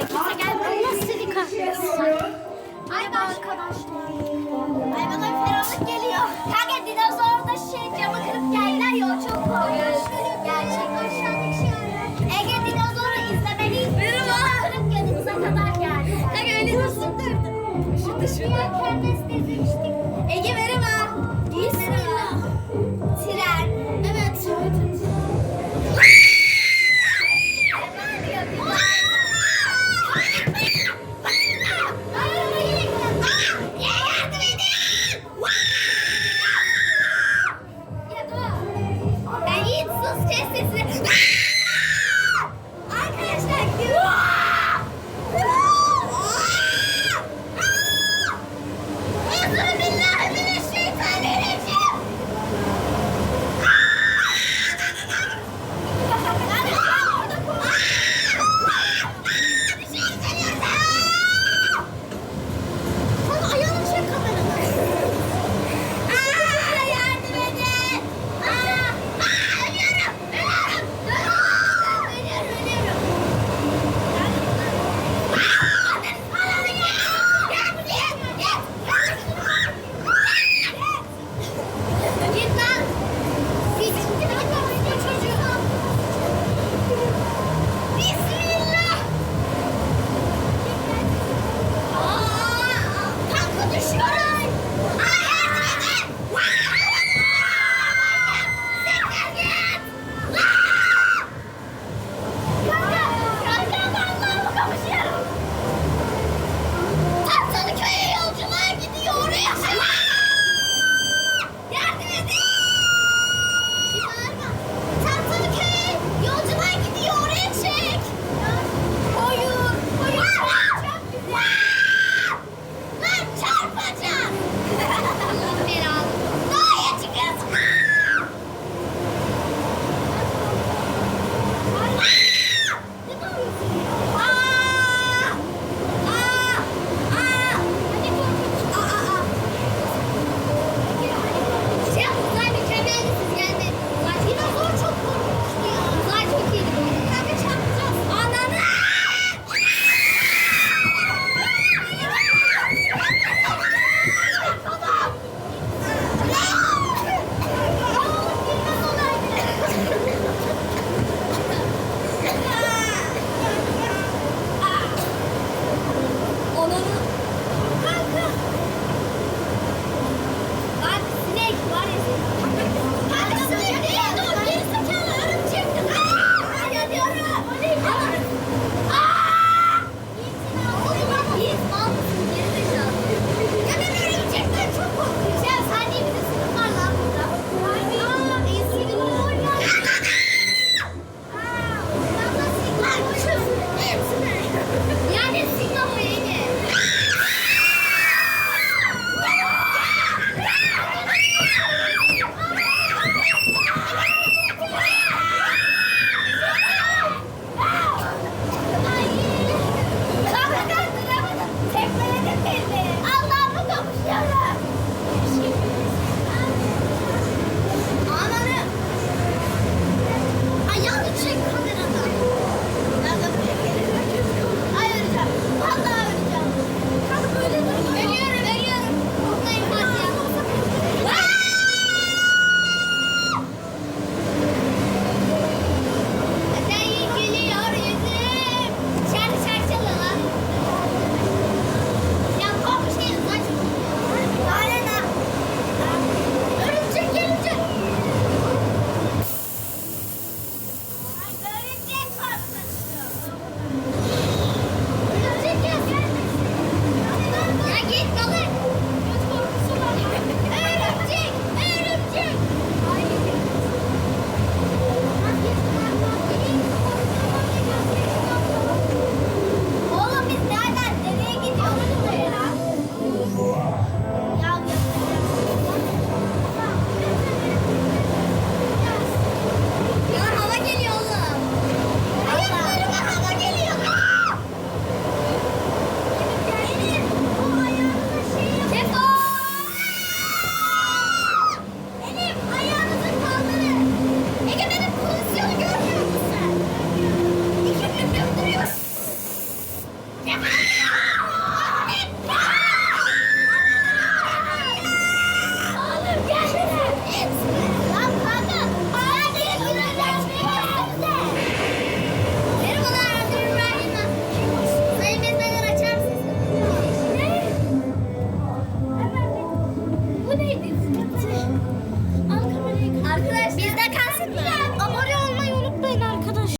Kimse. Allah seni. Ay arkadaşlar. Ay geliyor. Kanka dinozor da şey camı kırıp geldiler ya çok korkunç. Gerçek aşağıdaki şey Ege dinozoru izlemeliyiz. Camı kırıp yanımıza kadar geldi. Kanka öyle nasıl? Şurada şurada. Ben Yiğit sus kes sesini.